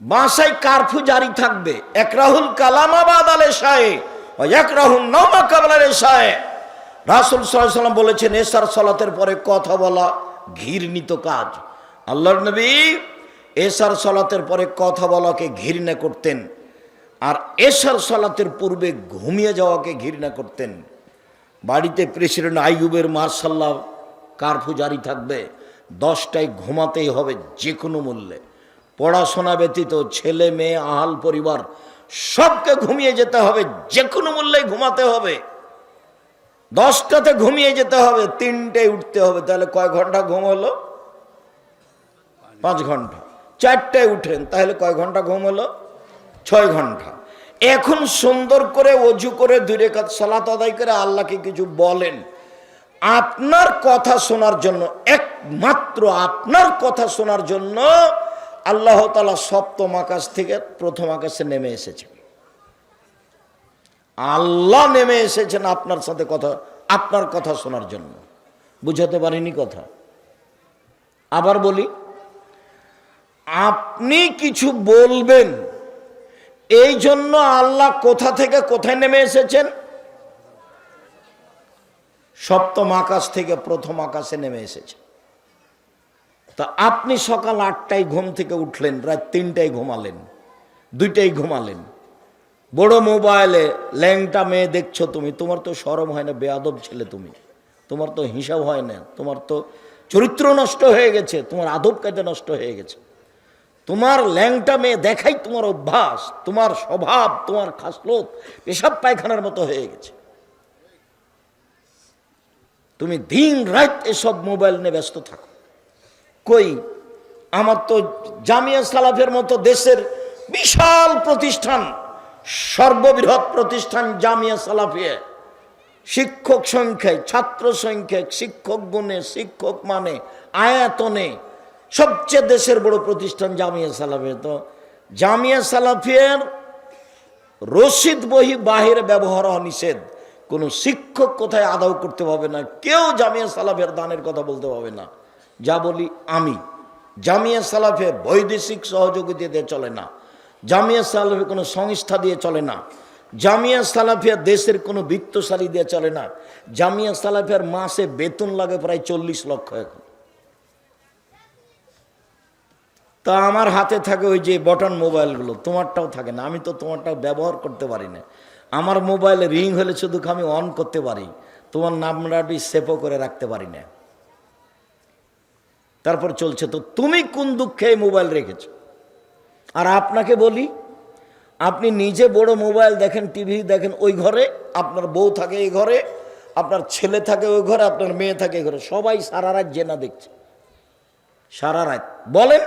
বাসায় কারফু জারি থাকবে। এক রাহুল কালামাবাদ আলে শাহে এক রাহুল নমা কাবলার শাহে রাসুল সাল্লাম বলেছেন, এসার সলাতের পরে কথা বলা ঘৃণিত কাজ। আল্লাহর নবী এসার সলাতের পরে কথা বলাকে ঘৃণা করতেন আর এসার সলাতের পূর্বে ঘুমিয়ে যাওয়াকে ঘৃণা করতেন। বাড়িতে প্রেসিডেন্ট আইয়ুবের মার্শাল্লাহ কারফু জারি থাকবে। দশটায় ঘুমাতেই হবে যে কোনো মূল্যে। পড়াশোনা ব্যতীত, ছেলে, মেয়ে, আহাল পরিবার, সবকে ঘুমিয়ে যেতে হবে যে কোনো মূল্যে ঘুমাতে হবে। দশটাতে ঘুমিয়ে যেতে হবে, তিনটায় উঠতে হবে। তাহলে কয় ঘণ্টা ঘুম হলো? পাঁচ ঘণ্টা। চারটায় উঠেন, তাহলে কয় ঘণ্টা ঘুম হলো? ছয় ঘণ্টা। এখন সুন্দর করে অজু করে দুই রেখাত সালাত আদায় করে আল্লাহকে কিছু বলেন। আপনার কথা শোনার জন্য, একমাত্র আপনার কথা শোনার জন্য আল্লাহ তালা সপ্তম আকাশ থেকে প্রথম আকাশে নেমে এসেছেন। আল্লাহ নেমে এসেছেন আপনার সাথে কথা, আপনার কথা শোনার জন্য। বুঝাতে পারিনি কথা। আবার বলি, আপনি কিছু বলবেন, এই জন্য আল্লাহ কোথা থেকে কোথায় নেমে এসেছেন? সপ্তম আকাশ থেকে প্রথম আকাশে নেমে এসেছে তা আপনি সকাল আটটায় ঘুম থেকে উঠলেন, রাত তিনটায় ঘুমালেন দুইটাই ঘুমালেন। বড় মোবাইলে ল্যাংটা মেয়ে দেখছ তুমি, তোমার তো সরম হয় না, বেয়াদব ছেলে তুমি। তোমার তো হিসাব হয় না, তোমার তো চরিত্র নষ্ট হয়ে গেছে, তোমার আদব কায়দা নষ্ট হয়ে গেছে। তোমার ল্যাংটা মেয়ে দেখাই তোমার অভ্যাস, তোমার স্বভাব, তোমার খাসলত, পেশাব পায়খানার মতো হয়ে গেছে। তুমি দিন রাত এসব মোবাইল নিয়ে ব্যস্ত থাকো। কই? আমার তো জামিয়া সালাফের মতো দেশের বিশাল প্রতিষ্ঠান, সর্ববৃহৎ প্রতিষ্ঠান জামিয়া সালাফিয়া। শিক্ষক সংখ্যায়, ছাত্র সংখ্যায়, শিক্ষক গুণে, শিক্ষক মানে আয়াতনে সবচেয়ে দেশের বড় প্রতিষ্ঠান জামিয়া সালাফিয়া। তো জামিয়া সালাফিয়ার রশিদ বহি বাহিরে ব্যবহার নিষেধ। কোনো শিক্ষক কোথায় আদাও করতে পারবে না, কেউ জামিয়া সালাফের দানের কথা বলতে পারবে না। যা বলি আমি। জামিয়া সালাফে বৈদেশিক সহযোগিতা দিয়ে চলে না। জামিয়া সালাফে কোনো সংস্থা দিয়ে চলে না। জামিয়া সালাফিয়া দেশের কোনো বৃত্তশালী দিয়ে চলে না। জামিয়া সালাফিয়ার মাসে বেতন লাগে প্রায় চল্লিশ লক্ষ এখন। তা আমার হাতে থাকে ওই যে বটন মোবাইলগুলো, তোমারটাও থাকে না। আমি তো তোমারটাও ব্যবহার করতে পারি না। আমার মোবাইলে রিং হলে শুধু আমি অন করতে পারি। তোমার নাম্বারটি সেভও করে রাখতে পারি না। তারপর চলছে, তো তুমি কোন দুঃখে এই মোবাইল রেখেছো? আর আপনাকে বলি, আপনি নিজে বড় মোবাইল দেখেন, টিভি দেখেন, ওই ঘরে আপনার বউ থাকে এই ঘরে, আপনার ছেলে থাকে ওই ঘরে, আপনার মেয়ে থাকে এই ঘরে, সবাই সারা রাত জেনা দেখছে। সারা রাত। বলেন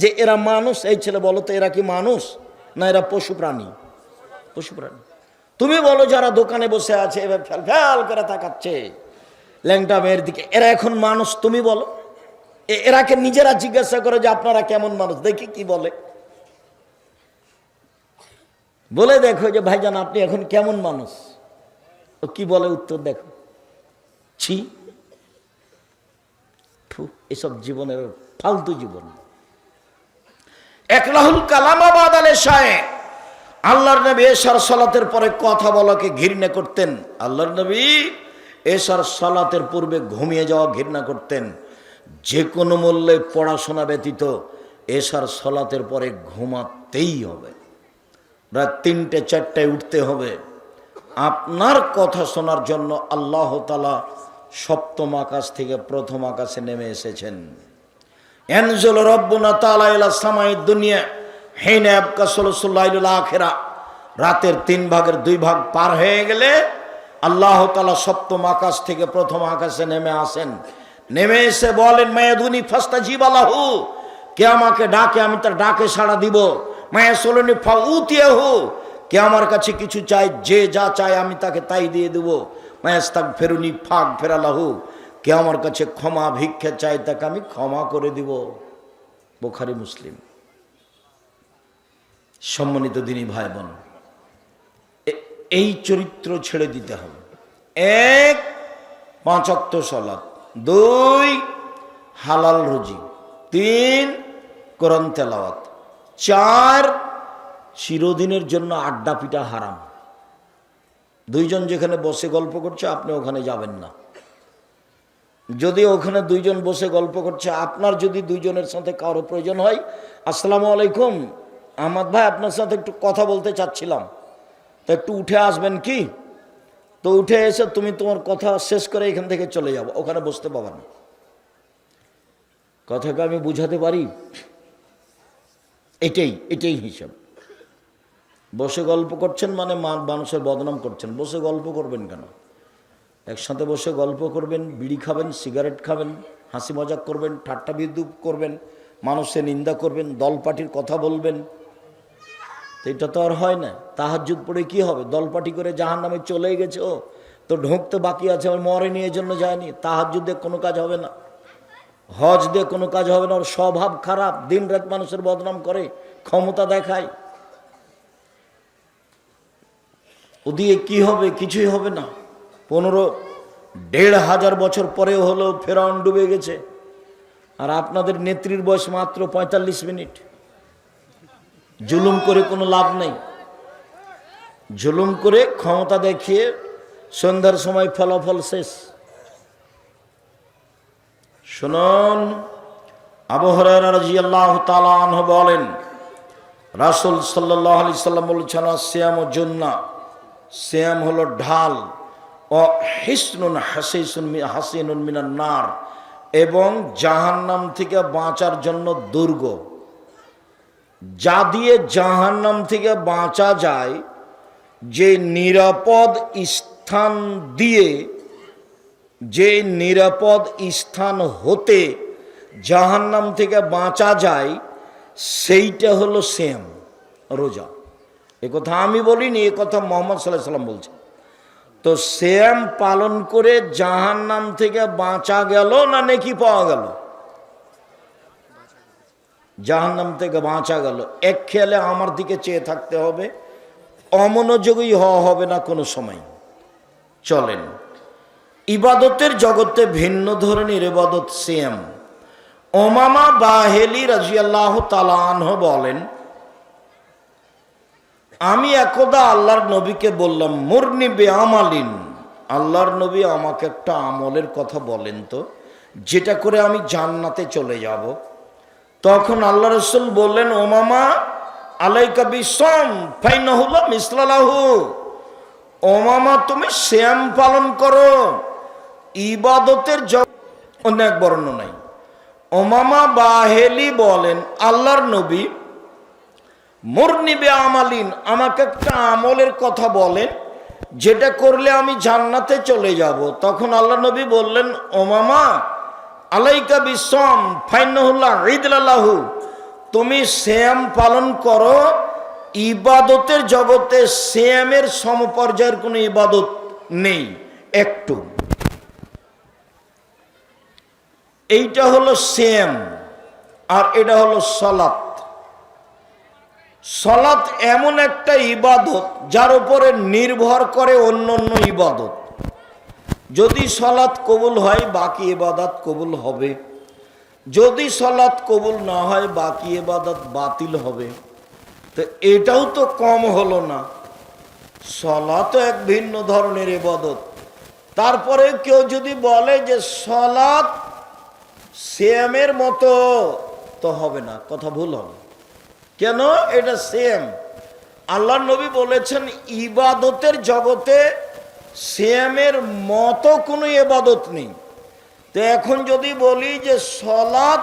যে এরা মানুষ, এই ছেলে বলো তো, এরা কি মানুষ না এরা পশু প্রাণী? পশু প্রাণী। তুমি বলো যারা দোকানে বসে আছে এবার ফ্যাল ফ্যাল করে তাকাচ্ছে, ল্যাংটা মেয়ের দিকে, এরা এখন মানুষ, তুমি বলো। এরাকে নিজেরা জিজ্ঞাসা করে যে আপনারা কেমন মানুষ? দেখি কি বলে। বলে দেখো যে, ভাইজান, আপনি এখন কেমন মানুষ? ও কি বলে উত্তর দেখো। ছি। এসব জীবনের ফালতু জীবন। একলাহুল কালামাবাদ আলে শাহে, আল্লাহর নবী এসার সলাতের পরে কথা বলাকে ঘৃণা করতেন। আল্লাহর নবী এসার সলাতের পূর্বে ঘুমিয়ে যাওয়া ঘৃণা করতেন। যে কোনো মূল্যে পড়াশোনা ব্যতীত এসার সলাতের পরে ঘুমাতেই হবে। রাত তিনটে, চারটায় উঠতে হবে। আপনার কথা শোনার জন্য আল্লাহ তালা সপ্তম আকাশ থেকে প্রথম আকাশে নেমে এসেছেন। এনজল রব্বনা তালা সামাই দুনিয়া, হেনে আবকা সলসুল্লাহ আখেরা। রাতের তিন ভাগের দুই ভাগ পার হয়ে গেলে আল্লাহ তালা সপ্তম আকাশ থেকে প্রথম আকাশে নেমে আসেন। নেমে এসে বলেন মায়াদুনি ফাস্তা জিবালাহু কে আমাকে ডাকে, আমি তার ডাকে সাড়া দিব। মায়া সোলনি ফাউতিয়া হু কে আমার কাছে কিছু চাই যে যা চায় আমি তাকে তাই দিয়ে দেব। মায়াস্তাক ফেরুনি ফাঁক ফেরালাহু, কে আমার কাছে ক্ষমা, ভিক্ষা চাই তাকে আমি ক্ষমা করে দিব। বোখারি মুসলিম। সম্মানিত দিনী ভাই বোন এই চরিত্র ছেড়ে দিতে হবে। এক পাঁচক্ত সলাৎ দুই, হালাল রুজি। তিন, কোরআন তেলাওয়াত। চার, চিরদিনের জন্য আড্ডা পিটা হারাম। দুইজন যেখানে বসে গল্প করছে, আপনি ওখানে যাবেন না। যদি ওখানে দুইজন বসে গল্প করছে, আপনার যদি দুইজনের সাথে কারও প্রয়োজন হয়, আসসালামু আলাইকুম। আহমদ ভাই, আপনার সাথে একটু কথা বলতে চাচ্ছিলাম। তো একটু উঠে আসবেন কি? তো উঠে এসে তুমি তোমার কথা শেষ করে এখান থেকে চলে যাব, ওখানে বসতে পাবা না। কথাকে আমি বুঝাতে পারি? এটাই এটাই হিসাব। বসে গল্প করছেন মানে মানুষের বদনাম করছেন। বসে গল্প করবেন কেন? একসাথে বসে গল্প করবেন, বিড়ি খাবেন, সিগারেট খাবেন, হাসি মজাক করবেন, ঠাট্টা বিদ্যুৎ করবেন, মানুষের নিন্দা করবেন দল পার্টির কথা বলবেন তো এটা তো আর হয় না। তাহাজুদ পড়ে কি হবে? দলপাটি করে জাহান নামে চলে গেছে ও। তো ঢুকতে বাকি আছে আমার মরে নিয়ে জন্য যায়নি তাহাজুদে কোনো কাজ হবে না। হজ দিয়ে কোনো কাজ হবে না। ওর স্বভাব খারাপ। দিন রাত মানুষের বদনাম করে, ক্ষমতা দেখায়। ও দিয়ে কি হবে? কিছুই হবে না। পনেরো, দেড় হাজার বছর পরেও হলো ফেরাউন ডুবে গেছে। আর আপনাদের নেত্রীর বয়স মাত্র পঁয়তাল্লিশ মিনিট। জুলুম করে কোনো লাভ নেই। জুলুম করে ক্ষমতা দেখিয়ে সন্ধ্যার সময় ফলাফল শেষ। শুনুন আবহরাহ তালাহ বলেন, রাসুল সাল্লাহ আলি সাল্লাম বলছেন শ্যাম ও জন্না। শ্যাম হলো ঢাল। ও হিসনুন হাসিসুন হাসিনুন মিনার নার। এবং জাহান্নাম থেকে বাঁচার জন্য দুর্গ। যা দিয়ে জাহান্নাম থেকে বাঁচা যায়, যে নিরাপদ স্থান দিয়ে, যে নিরাপদ স্থান হতে জাহান্নাম থেকে বাঁচা যায়, সেইটা হলো সেম রোজা। এ কথা আমি বলিনি, এ কথা মোহাম্মদ সাল্লাহ সাল্লাম বলছে তো শ্যাম পালন করে জাহান্নাম থেকে বাঁচা গেল না নেকি পাওয়া গেল? জাহান্নাম থেকে বাঁচা গেল। এক খেয়ালে আমার দিকে চেয়ে থাকতে হবে, অমনোযোগী হওয়া হবে না কোনো সময়। চলেন, ইবাদতের জগতে ভিন্ন ধরনের ইবাদত সেম ওমামা বাহেলি রাজিয়াল্লাহ তালানহ বলেন, আমি একদা আল্লাহর নবীকে বললাম, মুরনি বেআমালিন। আল্লাহর নবী আমাকে একটা আমলের কথা বলেন তো, যেটা করে আমি জান্নাতে চলে যাব। তখন আল্লাহ রসুল বললেন ওমামা আলাইকা বিসম ফাইনাহুল্লাহ মিসলালাহু ওমামা তুমি শ্যাম পালন করো। ইবাদতের এক বর্ণ নাই। ওমামা বাহেলি বলেন, আল্লাহর নবী মুরনিবে আমালিন আমাকে একটা আমলের কথা বলেন, যেটা করলে আমি জান্নাতে চলে যাব। তখন আল্লাহ নবী বললেন ওমামা আলাইকা বিসম ফাইনাহুল্লাহ ঈদুল্লাহু তুমি শ্যাম পালন করো, ইবাদতের জগতে শ্যামের সমপর্যায়ের কোনো ইবাদত নেই, একটু। এইটা হলো শ্যাম, আর এটা হলো সলাত। সলাৎ এমন একটা ইবাদত যার উপরে নির্ভর করে অন্য অন্য ইবাদত। যদি সলাৎ কবুল হয়, বাকি ইবাদত কবুল হবে। যদি সলাৎ কবুল না হয়, বাকি ইবাদত বাতিল হবে। তো এটাও তো কম হলো না। সলাৎ এক ভিন্ন ধরনের ইবাদত। তারপরে কেউ যদি বলে যে সলাৎ শ্যামের মতো তো হবে না, কথা ভুল হবে। কেন? এটা সেম আল্লাহ নবী বলেছেন, ইবাদতের জগতে সেমের মতো কোনো এবাদত নেই। তো এখন যদি বলি যে সলাৎ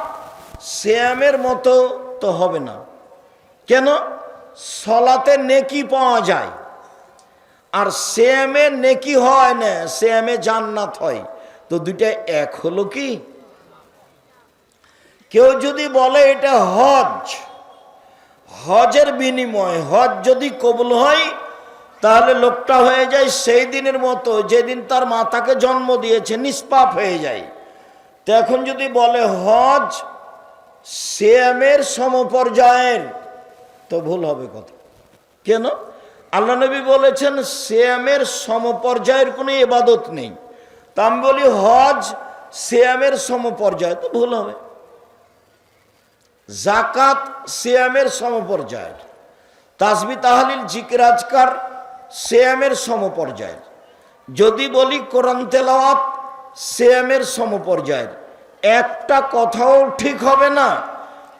শ্যামের মতো তো হবে না। কেন? সলাতে নেকি পাওয়া যায়। আর শ্যামে নেকি হয় না শ্যামে জান্নাত হয়। তো দুইটা এক হলো কি? কেউ যদি বলে এটা হজ, হজের বিনিময়, হজ যদি কবুল হয় তাহলে লোকটা হয়ে যায় সেই দিনের মতো, যেদিন তার মাতাকে জন্ম দিয়েছে, নিষ্পাপ হয়ে যায়। তো এখন যদি বলে, হজ শ্যামের সমপর্যায়ের তো ভুল হবে কথা। কেন? আল্লাহ নবী বলেছেন শ্যামের সমপর্যায়ের কোনো ইবাদত নেই। তা আমি বলি, হজ শ্যামের সমপর্যায় তো ভুল হবে। জাকাত সিয়ামের সমপর্যায়ের। তাসবি তাহালিল জিকিরাজকার সিয়ামের সমপর্যায়ের। যদি বলি কোরআন তেলাওয়াত, সিয়ামের সমপর্যায়ের। একটা কথাও ঠিক হবে না।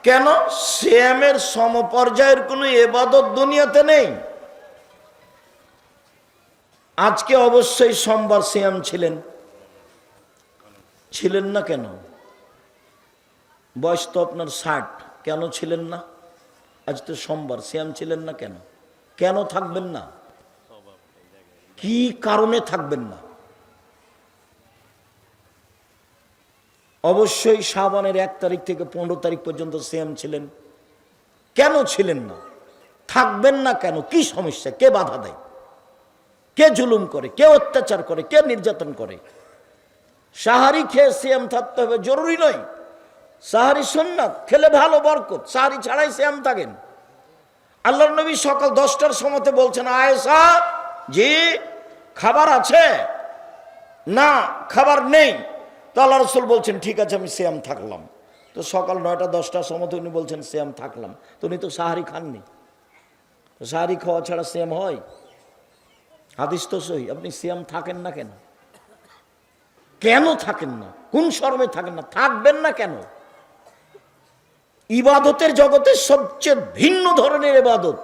কেন? সিয়ামের সমপর্যায়ের কোনো এবাদত দুনিয়াতে নেই। আজকে অবশ্যই সোমবার সিয়াম ছিলেন। ছিলেন না কেন? বয়স তো আপনার ষাট। কেন ছিলেন না? আজ তো সোমবার। শ্যাম ছিলেন না কেন? কেন থাকবেন না? কি কারণে থাকবেন না? অবশ্যই শ্রাবণের এক তারিখ থেকে পনেরো তারিখ পর্যন্ত শ্যাম ছিলেন। কেন ছিলেন না? থাকবেন না কেন? কি সমস্যা? কে বাধা দেয়? কে জুলুম করে? কে অত্যাচার করে? কে নির্যাতন করে? সাহারি খেয়ে শ্যাম থাকতে হবে, জরুরি নয়। সাহারি সুন্নাত, খেলে ভালো বরকত। সাহারি ছাড়াই শ্যাম থাকেন। আল্লাহ নবী সকাল দশটার সময়তে বলছেন, আয়েশা জি খাবার আছে, না, খাবার নেই, তো আল্লাহ রসুল বলছেন, ঠিক আছে, আমি শ্যাম থাকলাম। তো সকাল নয়টা দশটার সময়তে উনি বলছেন শ্যাম থাকলাম। তো উনি তো সাহারি খাননি। তো সাহারি খাওয়া ছাড়া শ্যাম হয়? হাদিস তো সহি। আপনি শ্যাম থাকেন না কেন? কেন থাকেন না? কোন শর্মে থাকেন না? থাকবেন না কেন? ইবাদতের জগতে সবচেয়ে ভিন্ন ধরনের ইবাদত,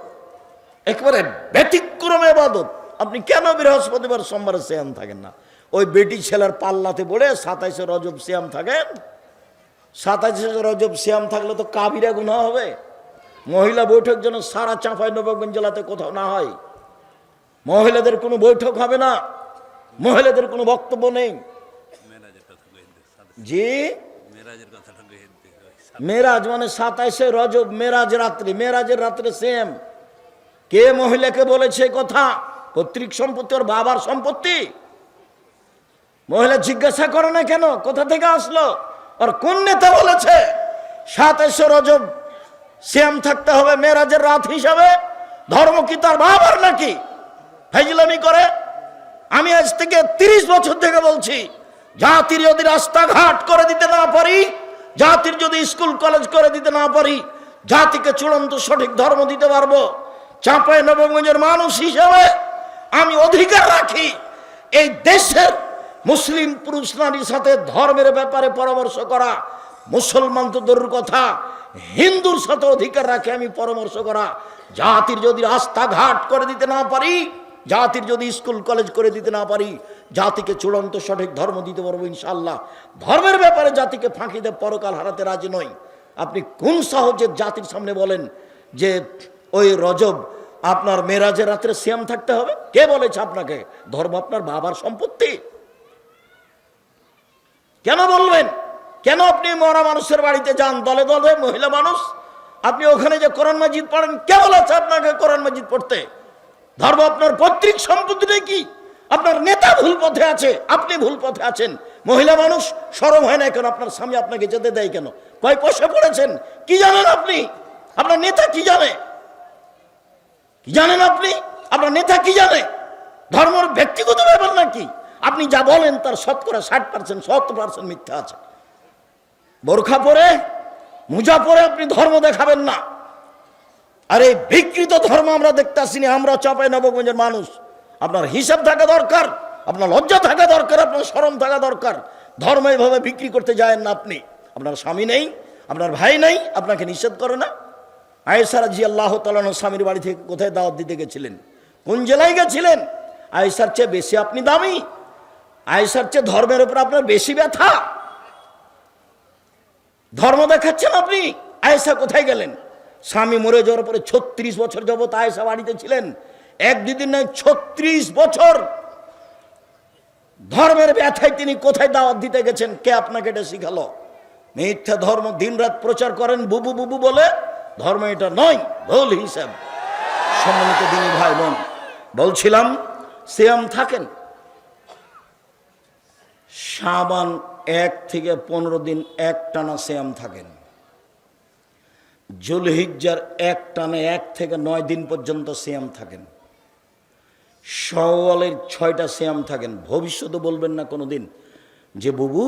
একেবারে ব্যতিক্রম ইবাদত। আপনি কেন বৃহস্পতিবার সোমবারে শ্যাম থাকেন না? ওই বেটি ছেলের পাল্লাতে পড়ে সাতাইশে রজব শ্যাম থাকেন সাতাইশে রজব শ্যাম থাকলে তো কাবিরা গুণা হবে। মহিলা বৈঠক যেন সারা চাঁপাই নবাবগঞ্জ জেলাতে কোথাও না হয়। মহিলাদের কোনো বৈঠক হবে না। মহিলাদের কোনো বক্তব্য নেই। জি? মেরাজ মানে সাতাইশে রজব মেরাজ রাত্রি মেরাজের রাত্রে সেম কে মহিলাকে বলেছে কথা? পৈতৃক সম্পত্তি ওর বাবার সম্পত্তি? মহিলা জিজ্ঞাসা করে না কেন? কোথা থেকে আসলো? আর কোন নেতা বলেছে সাতাইশে রজব শ্যাম থাকতে হবে মেয়েরাজের রাত হিসাবে? ধর্ম কি তার বাবার নাকি? ফাইজলামি করে? আমি আজ থেকে তিরিশ বছর থেকে বলছি, জাতির যদি রাস্তাঘাট করে দিতে না পারি, জাতির যদি স্কুল, কলেজ করে দিতে না পারি, জাতিকে চূড়ান্ত সঠিক ধর্ম দিতে পারব। চাঁপাই নবগঞ্জের মানুষ হিসেবে আমি অধিকার রাখি। এই দেশের মুসলিম পুরুষ নারীর সাথে ধর্মের ব্যাপারে পরামর্শ করা, মুসলমান তো দূরের কথা, হিন্দুর সাথে অধিকার রাখে আমি পরামর্শ করা। জাতির যদি রাস্তাঘাট করে দিতে না পারি, জাতির যদি স্কুল, কলেজ করে দিতে না পারি, জাতিকে চূড়ান্ত সঠিক ধর্ম দিতে পারব ইনশাল্লাহ ধর্মের ব্যাপারে জাতিকে ফাঁকি দিয়ে পরকাল হারাতে রাজি নয় আপনি কোন সহজে জাতির সামনে বলেন যে ওই রজব আপনার মেরাজের রাত্রে শ্যাম থাকতে হবে। কে বলেছে আপনাকে? ধর্ম আপনার বাবার সম্পত্তি। কেন বলবেন? কেন আপনি মরা মানুষের বাড়িতে যান? দলে দলে মহিলা মানুষ। আপনি ওখানে যে কোরআন মাজিদ পড়েন, কে বলেছে আপনাকে কোরআন মাজিদ পড়তে? ধর্ম আপনার পৈতৃক সম্পত্তি কি? আপনার নেতা ভুল পথে আছে, আপনি ভুল পথে আছেন। মহিলা মানুষ সরম হয় না কেন? আপনার স্বামী আপনাকে যেতে দেয় কেন? কয় পয়সা পড়েছেন? কি জানেন আপনি? আপনার নেতা কি জানে? কি জানেন আপনি? আপনার নেতা কি জানে? ধর্মের ব্যক্তিগত ব্যাপার নাকি? আপনি যা বলেন তার শতকরা ষাট পার্সেন্ট সত্তর পার্সেন্ট মিথ্যা আছে। বোরখা পরে, মুজা পরে আপনি ধর্ম দেখাবেন না। আরে বিকৃত ধর্ম আমরা দেখতে আসিনি আমরা চাপাই নবগঞ্জের মানুষ। আপনার হিসাব থাকা দরকার, আপনার লজ্জা থাকা দরকার, আপনার শরম থাকা দরকার। ধর্ম এইভাবে বিক্রি করতে যায় না আপনি। আপনার স্বামী নেই, আপনার ভাই নেই, আপনাকে নিষেধ করে না। আয়েসারা জি আল্লাহ তালানো স্বামীর বাড়ি থেকে কোথায় দাওয়াত দিতে গেছিলেন? কোন জেলায় গেছিলেন? আয়েসার চেয়ে বেশি আপনি দামি। আয়েসার চেয়ে ধর্মের উপর আপনার বেশি ব্যথা। ধর্ম দেখাচ্ছেন আপনি। আয়েসা কোথায় গেলেন? স্বামী মরে যাওয়ার পরে ছত্রিশ বছর যাবত আয়েসা বাড়িতে ছিলেন। এক দুদিন নয়, ছত্রিশ বছর ধর্মের ব্যথায় তিনি কোথায় দাওয়াত দিতে গেছেন? কে আপনাকে এটা শিখালো? মিথ্যা ধর্ম দিনরাত প্রচার করেন, বুবু বুবু বলে। ধর্ম এটা নয়, ভুল হিসাব। সম্মানিত দিনী ভাই বোন বলছিলাম, সিয়াম থাকেন? সাবান এক থেকে পনেরো দিন এক টানা শ্যাম থাকেন। জুলহিজ্জার এক টানে এক থেকে নয় দিন পর্যন্ত শ্যাম থাকেন। সওয়ালের ছয়টা শ্যাম থাকেন। ভবিষ্যতে বলবেন না কোনো দিন যে, বুবু,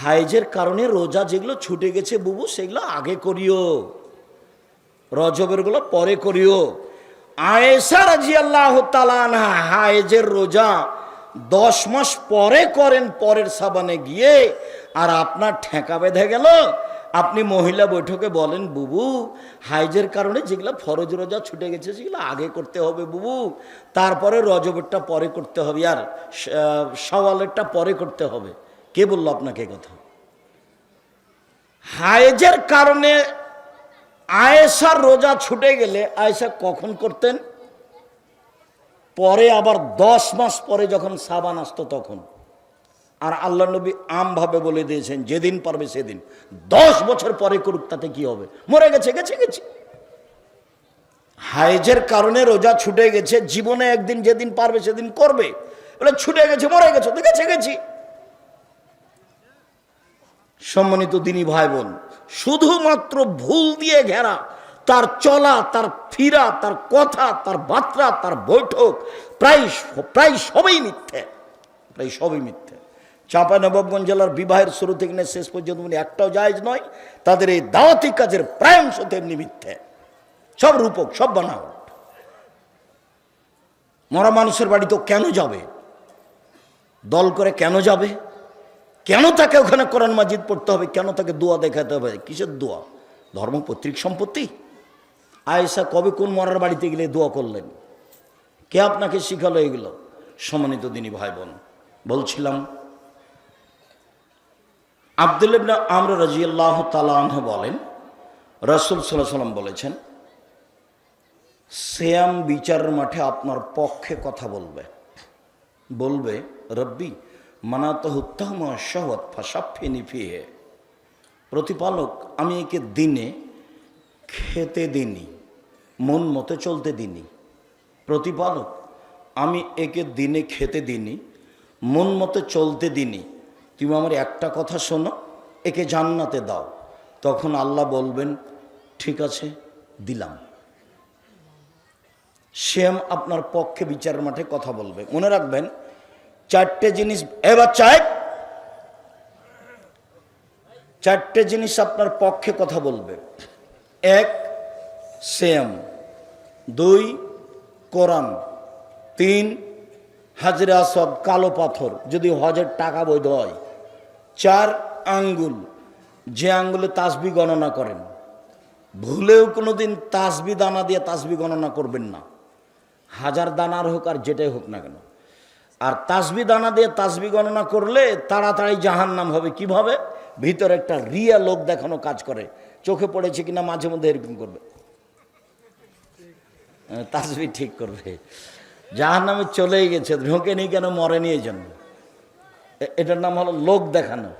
হাইজের কারণে রোজা যেগুলো ছুটে গেছে বুবু, সেগুলো আগে করিও। রজবেরগুলো পরে করিও। আয়েসা রাজি হাইজের রোজা দশ মাস পরে করেন, পরের সাবানে গিয়ে, আর আপনার ঠেকা বেঁধে গেল। আপনি মহিলা বৈঠকে বলেন, বুবু হাইজের কারণে যেগুলো ফরজ রোজা ছুটে গেছে, সেগুলো আগে করতে হবে, বুবু। তারপরে রজবেরটা পরে করতে হবে, আর সওয়ালেরটা পরে করতে হবে। কে বলল আপনাকে কথা? হায়েজের কারণে আয়েশার রোজা ছুটে গেলে আয়েশা কখন করতেন? পরে আবার দশ মাস পরে যখন সাবান আসতো তখন। আর আল্লাহ নবী আমভাবে বলে দিয়েছেন, যেদিন পারবে সেদিন। দশ বছর পরে করুক, তাতে কি হবে? মরে গেছে গেছে গেছে। হাইজের কারণে রোজা ছুটে গেছে, জীবনে একদিন যেদিন পারবে সেদিন করবে। বলে ছুটে গেছে, মরে গেছে, তো গেছে, গেছি। সম্মানিত দিনী ভাই বোন শুধুমাত্র ভুল দিয়ে ঘেরা, তার চলা, তার ফিরা, তার কথা, তার বার্তা, তার বৈঠক, প্রায় প্রায় সবই মিথ্যে, প্রায় সবই মিথ্যে। চাঁপানবাবগঞ্জ জেলার বিবাহের শুরু থেকে নিয়ে শেষ পর্যন্ত মানে একটাও জায়জ নয়, তাদের এই দাওয়াতি কাজের প্রায় অংশ তেমনি মিথ্যে। সব রূপক, সব বানাওয়াট। মরা মানুষের বাড়ি তো কেন যাবে? দল করে কেন যাবে? কেন তাকে ওখানে কোরআন মাজিদ পড়তে হবে? কেন তাকে দোয়া দেখাতে হবে? কিসের দোয়া? ধর্ম পৈতৃক সম্পত্তি? আয়েশা কবে কোন মরার বাড়িতে গেলে দোয়া করলেন? কে আপনাকে শিখালো এগুলো? সম্মানিত দিনী ভাই বোন বলছিলাম, আব্দুল ইবনা আমর রাজিয়াল্লাহ তালাহ বলেন, রসুল সাল্লাহ সাল্লাম বলেছেন শ্যাম বিচারের মাঠে আপনার পক্ষে কথা বলবে। বলবে, রব্বি মানাত উত্তম শহৎ ফাঁসাফি নিফিয়ে প্রতিপালক, আমি একে দিনে খেতে দিনি মন মতো চলতে দিনি প্রতিপালক, আমি একে দিনে খেতে দিনি মন মতো চলতে দিনি তুমি আমার একটা কথা শোনো, একে জান্নাতে দাও। তখন আল্লাহ বলবেন, ঠিক আছে, দিলাম। শ্যাম আপনার পক্ষে বিচারের মাঠে কথা বলবে। মনে রাখবেন চারটে জিনিস এবার চাই চারটে জিনিস আপনার পক্ষে কথা বলবে। এক শ্যাম দুই, কোরআন। তিন, হাজরা আসদ কালো পাথর, যদি হজের টাকা বৈধ হয়। চার, আঙ্গুল। যে আঙ্গুলে তাসবি গণনা করেন। ভুলেও কোনো দিন তাসবি দানা দিয়ে তাসবি গণনা করবেন না। হাজার দানার হোক আর যেটাই হোক না কেন। আর তাসবি দানা দিয়ে তাসবি গণনা করলে তাড়াতাড়ি জাহান নাম হবে। কীভাবে? ভিতরে একটা রিয়া লোক দেখানো কাজ করে। চোখে পড়েছে কিনা মাঝে মধ্যে এরকম করবে। হ্যাঁ, তাসবি ঠিক করবে। জাহান নামে চলেই গেছে ঢোকেনি কেন মরে নিয়ে জন্য। এটার নাম হলো লোক দেখানো।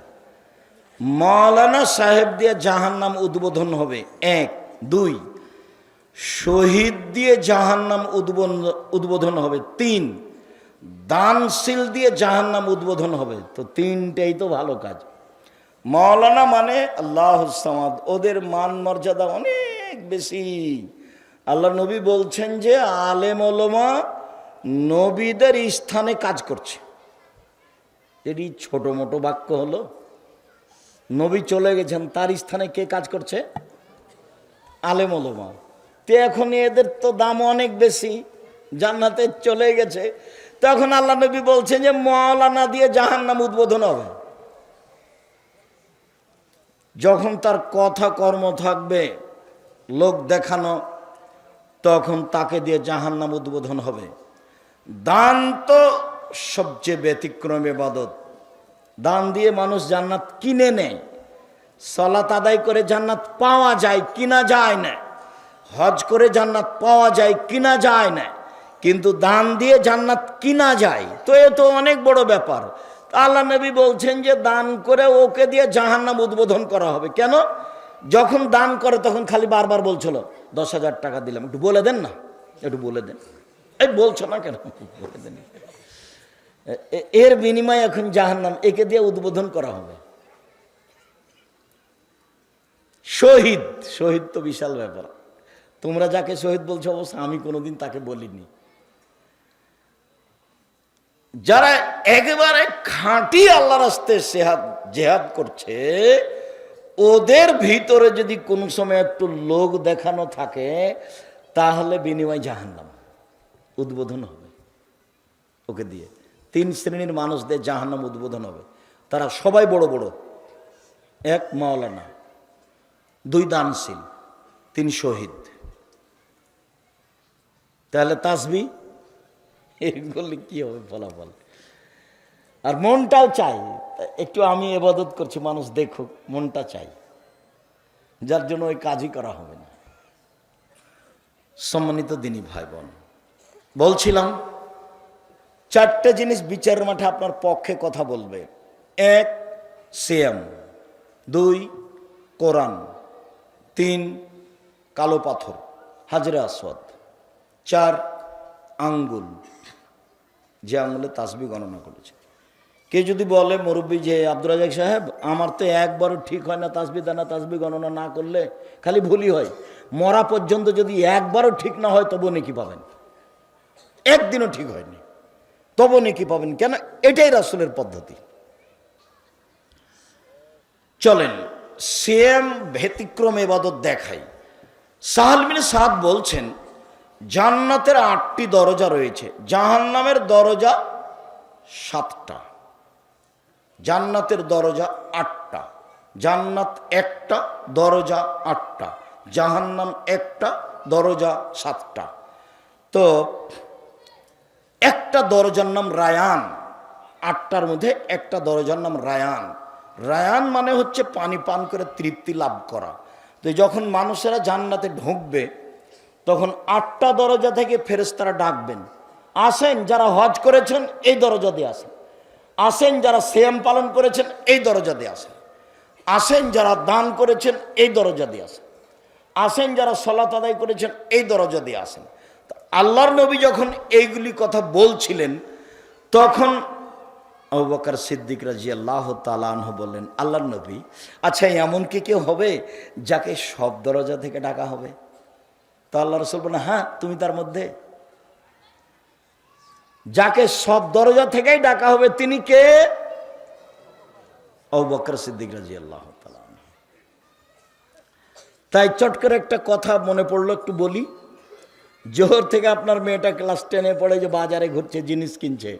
মৌলানা সাহেব দিয়ে জাহান নাম উদ্বোধন হবে। এক দুই শহীদ দিয়ে জাহান নাম উদ্বোধন উদ্বোধন হবে। তিন দানশীল দিয়ে জাহান নাম উদ্বোধন হবে। তো তিনটেই তো ভালো কাজ। মৌলানা মানে আল্লাহ সামাদ। ওদের মান মর্যাদা অনেক বেশি। আল্লাহ নবী বলছেন যে আলেম ওলমা নবীদের স্থানে কাজ করছে। এটি ছোট মোটো বাক্য হলো, নবী চলে গেছেন, তার স্থানে কে কাজ করছে? আলেম ওলমা। তো এখন এদের তো দাম অনেক বেশি। জান্নাতে চলে গেছে। তখন আল্লাহ নবী বলছেন যে মৌলানা দিয়ে জাহান নাম উদ্বোধন হবে। যখন তার কথা কর্ম থাকবে, লোক দেখানো, তখন তাকে দিয়ে জাহান নাম উদ্বোধন হবে। দান তো সবচেয়ে ব্যতিক্রম এবাদত দান দিয়ে মানুষ জান্নাত কিনে নেয়। সলাত আদায় করে জান্নাত পাওয়া যায় কিনা যায় না। হজ করে জান্নাত পাওয়া যায় কিনা যায় না। কিন্তু দান দিয়ে জান্নাত কিনা যায়? তো এ তো অনেক বড় ব্যাপার। আল্লাহ নবী বলছেন যে, দান করে ওকে দিয়ে জাহান্নাম উদ্বোধন করা হবে। কেন? যখন দান করে তখন খালি বারবার বলছিল, দশ হাজার টাকা দিলাম। একটু বলে দেন না। একটু বলে দেন। এই বলছো না কেন? বলে দেন। এর বিনিময়ে এখন জাহান্নাম একে দিয়ে উদ্বোধন করা হবে। শহীদ শহীদ তো বিশাল ব্যাপার। তোমরা যাকে শহীদ বলছো, অবশ্য আমি কোনোদিন তাকে বলিনি। যারা একেবারে খাঁটি আল্লাহ রাস্তে সেহাদ জেহাদ করছে, ওদের ভিতরে যদি কোনো সময় একটু লোক দেখানো থাকে, তাহলে বিনিময় জাহান্নাম উদ্বোধন হবে। ওকে দিয়ে তিন শ্রেণির মানুষদের জাহান্নাম উদ্বোধন হবে। তারা সবাই বড় বড়। এক মাওলানা, দুই দানশীল, তিন শহীদ। তাহলে তাসবি এগুলি কি হবে? ফলাফল আর মনটাও চাই। একটু আমি এবাদত করছি, মানুষ দেখুক, মনটা চাই। যার জন্য ওই কাজই করা হবে না। সম্মানিত দিনী ভাই বোন বলছিলাম, চারটে জিনিস বিচারের মাঠে আপনার পক্ষে কথা বলবে। এক সিএম দুই, কোরআন। তিন, কালো পাথর। হাজরা আসওয়াদ। চার, আঙ্গুল। যে আঙ্গুলে তাসবি গণনা করেছে। কে যদি বলে, মুরব্বী যে আব্দুল রাজাক সাহেব, আমার তো একবারও ঠিক হয় না তাসবি, দানা তাসবি গণনা না করলে, খালি ভুলই হয়। মরা পর্যন্ত যদি একবারও ঠিক না হয় তবু নাকি পাবেন। একদিনও ঠিক হয়নি। তবু নাকি পাবেন। কেন? এটাই রাসুলের পদ্ধতি। চলেন সেম ব্যতিক্রম এবাদত দেখাই। সাহালমিন সাদ বলছেন জান্নাতের আটটি দরজা রয়েছে। জাহান্নামের দরজা সাতটা। জান্নাতের দরজা আটটা। জান্নাত একটা, দরজা আটটা। জাহান্নাম একটা, দরজা সাতটা। তো একটা দরজার নাম রায়ান। আটটার মধ্যে একটা দরজার নাম রায়ান। রায়ান মানে হচ্ছে পানি পান করে তৃপ্তি লাভ করা। তো যখন মানুষেরা জান্নাতে ঢুকবে তখন আটটা দরজা থেকে ফেরেস্তারা ডাকবেন। আসেন যারা হজ করেছেন, এই দরজা দিয়ে আসেন। আসেন যারা সেম পালন করেছেন, এই দরজা দিয়ে আসেন। আসেন যারা দান করেছেন, এই দরজা দিয়ে আসেন। আসেন যারা সলাত আদায় করেছেন, এই দরজা দিয়ে আসেন। আল্লাহর নবী যখন এইগুলি কথা বলছিলেন, তখন আবু বকর সিদ্দিক রাজি আল্লাহ তালাহ বললেন, আল্লাহর নবী আচ্ছা এমন কি কেউ হবে যাকে সব দরজা থেকে ডাকা হবে? তো আল্লাহ রসুল বলেন হ্যাঁ তুমি তার মধ্যে। যাকে সব দরজা থেকেই ডাকা হবে, তিনি কে? আবু বকর সিদ্দিক রাজি আল্লাহ তাই চট করে একটা কথা মনে পড়ল, একটু বলি। জোহর থেকে আপনার মেয়েটা ক্লাস টেনে পড়ে যে বাজারে ঘুরছে, জিনিস কিনছে।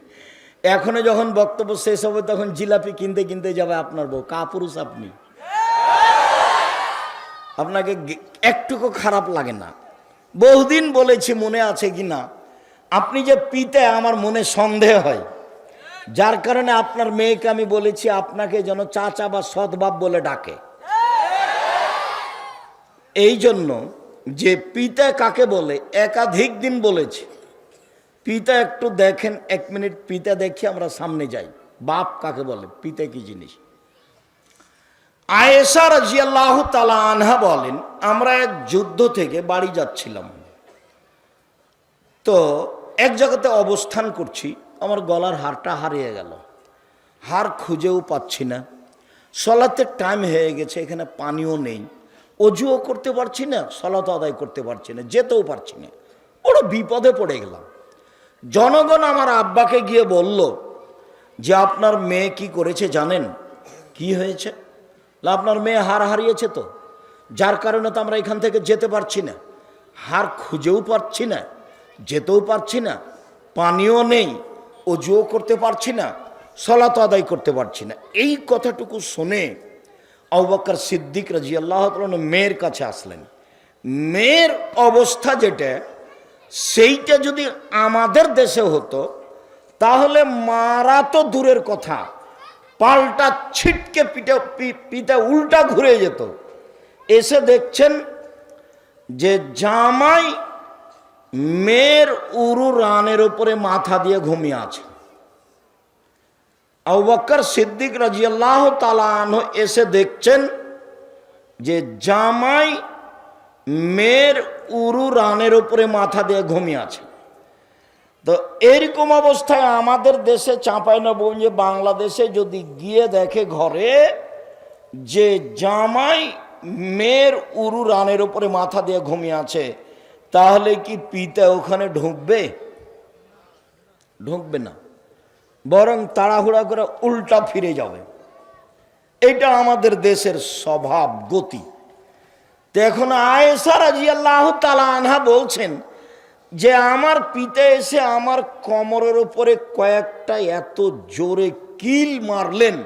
এখনও যখন বক্তব্য শেষ হবে, তখন জিলাপি কিনতে কিনতে যাবে আপনার বউ। কাপুরুষ আপনি। আপনাকে একটুকু খারাপ লাগে না। বহুদিন বলেছি মনে আছে কি না? আপনি যে পিতে, আমার মনে সন্দেহ হয়। যার কারণে আপনার মেয়েকে আমি বলেছি, আপনাকে যেন চাচা বা সৎবাপ বলে ডাকে। এই জন্য যে পিতা কাকে বলে, একাধিক দিন বলেছি। পিতা একটু দেখেন, এক মিনিট পিতা দেখি, আমরা সামনে যাই। বাপ কাকে বলে, পিতা কি জিনিস? আয়েশা রাজিয়াল্লাহ তালা আনহা বলেন, আমরা এক যুদ্ধ থেকে বাড়ি যাচ্ছিলাম। তো এক জায়গাতে অবস্থান করছি, আমার গলার হারটা হারিয়ে গেল। হার খুঁজেও পাচ্ছি না। সলাতে টাইম হয়ে গেছে, এখানে পানিও নেই। অজুও করতে পারছি না, সলাত আদায় করতে পারছি না, যেতেও পারছি না। বড় বিপদে পড়ে গেলাম। জনগণ আমার আব্বাকে গিয়ে বলল, যে আপনার মেয়ে কি করেছে জানেন? কি হয়েছে? আপনার মেয়ে হার হারিয়েছে তো। যার কারণে তো আমরা এখান থেকে যেতে পারছি না। হার খুঁজেও পারছি না, যেতেও পারছি না, পানিও নেই, অজুও করতে পারছি না, সলাত আদায় করতে পারছি না। এই কথাটুকু শুনে আবাক্কর সিদ্দিক রাজি আল্লাহ মেয়ের কাছে আসলেন। মেয়ের অবস্থা যেটা, সেইটা যদি আমাদের দেশে হতো, তাহলে মারা তো দূরের কথা। পাল্টা ছিটকে পিঠে পিঠে উল্টা ঘুরে যেত। এসে দেখছেন যে জামাই মেয়ের উরু রানের উপরে মাথা দিয়ে ঘুমিয়ে আছে। আবাক্কর সিদ্দিক রাজিয়াল্লাহ তালান এসে দেখছেন যে জামাই মেয়ের উরু রানের উপরে মাথা দিয়ে ঘুমিয়ে আছে। তো এরকম অবস্থায় আমাদের দেশে চাঁপাই নবগঞ্জে বাংলাদেশে যদি গিয়ে দেখে ঘরে যে জামাই মেয়ের উরু রানের উপরে মাথা দিয়ে ঘুমিয়ে আছে, তাহলে কি পিতা ওখানে ঢুকবে? ঢুকবে না। বরং তাড়াহুড়া করে উল্টা ফিরে যাবে। এটা আমাদের দেশের স্বভাব, গতি। তো এখন আয়েসা রাজি আল্লাহ তালা আনহা বলছেন যে আমার পিতা এসে আমার কমরের উপরে কয়েকটা এত জোরে কিল মারলেন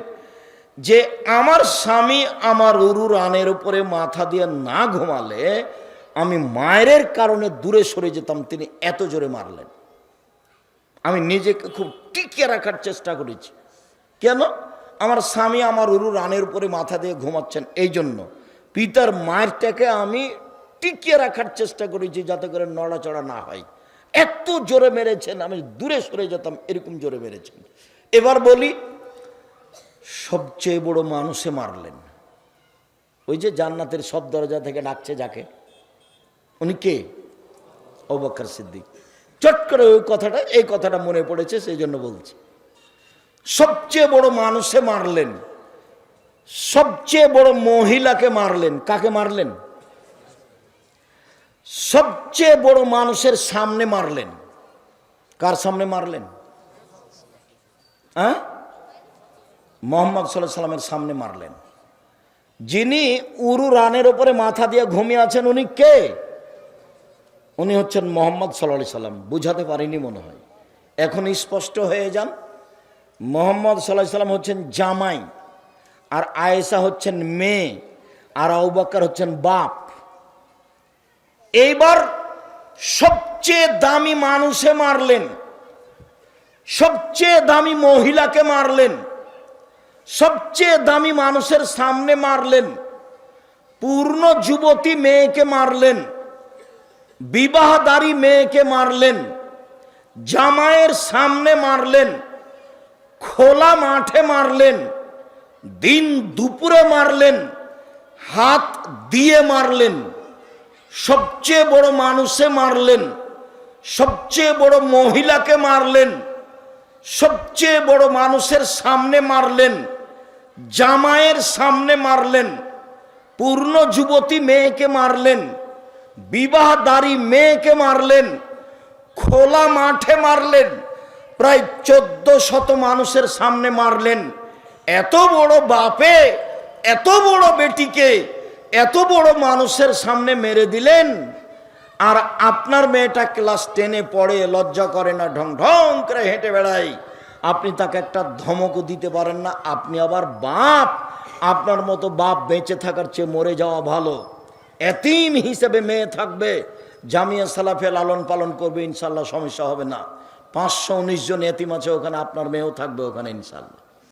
যে আমার স্বামী আমার উরু রানের উপরে মাথা দিয়ে না ঘুমালে আমি মায়ের কারণে দূরে সরে যেতাম, তিনি এত জোরে মারলেন। আমি নিজেকে খুব টিকিয়ে রাখার চেষ্টা করেছি। কেন? আমার স্বামী আমার উরু রানের উপরে মাথা দিয়ে ঘুমাচ্ছেন এই জন্য পিতার মায়েরটাকে আমি টিকিয়ে রাখার চেষ্টা করেছি যাতে করে নড়াচড়া না হয়। এত জোরে মেরেছেন, আমি দূরে সরে যেতাম, এরকম জোরে মেরেছেন। এবার বলি, সবচেয়ে বড় মানুষে মারলেন। ওই যে জান্নাতের সব দরজা থেকে ডাকছে যাকে। উনি কে? অবাক্কর সিদ্দিক। চট করে ওই কথাটা, এই কথাটা মনে পড়েছে সেই জন্য বলছি। সবচেয়ে বড় মানুষে মারলেন। সবচেয়ে বড় মহিলাকে মারলেন। কাকে মারলেন? সবচেয়ে বড় মানুষের সামনে মারলেন। কার সামনে মারলেন? হ্যাঁ? মোহাম্মদ সাল্লাহ সাল্লামের সামনে মারলেন। যিনি উরু রানের ওপরে মাথা দিয়ে ঘুমিয়ে আছেন, উনি কে? উনি হচ্ছেন মোহাম্মদ সাল্লাহ সাল্লাম। বুঝাতে পারিনি মনে হয়। এখন স্পষ্ট হয়ে যান, মোহাম্মদ সাল্লাহ সাল্লাম হচ্ছেন জামাই, আর আয়েশা হচ্ছেন মেয়ে, আর আউবাক্কার হচ্ছেন বাপ। এইবার সবচেয়ে দামি মানুষে মারলেন, সবচেয়ে দামি মহিলাকে মারলেন, সবচেয়ে দামি মানুষের সামনে মারলেন, পূর্ণ যুবতী মেয়েকে মারলেন, বিবাহদারী মেয়েকে মারলেন জামায়ের সামনে মারলেন, খোলা মাঠে মারলেন, দিন দুপুরে মারলেন, হাত দিয়ে মারলেন। সবচেয়ে বড় মানুষে মারলেন, সবচেয়ে বড় মহিলাকে মারলেন, সবচেয়ে বড় মানুষের সামনে মারলেন জামায়ের সামনে মারলেন, পূর্ণ যুবতী মেয়েকে মারলেন, বিবাহদারী মেয়েকে মারলেন, খোলা মাঠে মারলেন, প্রায় চোদ্দ শত মানুষের সামনে মারলেন। এত বড় বাপে, এত বড় বেটিকে এত বড় মানুষের সামনে মেরে দিলেন, আর আপনার মেয়েটা ক্লাস টেনে পড়ে, লজ্জা করে না, ঢং ঢং করে হেঁটে বেড়ায়। আপনি তাকে একটা ধমকও দিতে পারেন না, আপনি আবার বাপ, আপনার মতো বাপ বেঁচে থাকার চেয়ে মরে যাওয়া ভালো। এতিম হিসেবে মেয়ে থাকবে, জামিয়া সালাফে লালন পালন করবে ইনশাল্লাহ সমস্যা হবে না। পাঁচশো উনিশ জন এতিম আছে, ওখানে আপনার মেয়েও থাকবে ওখানে ইনশাল্লাহ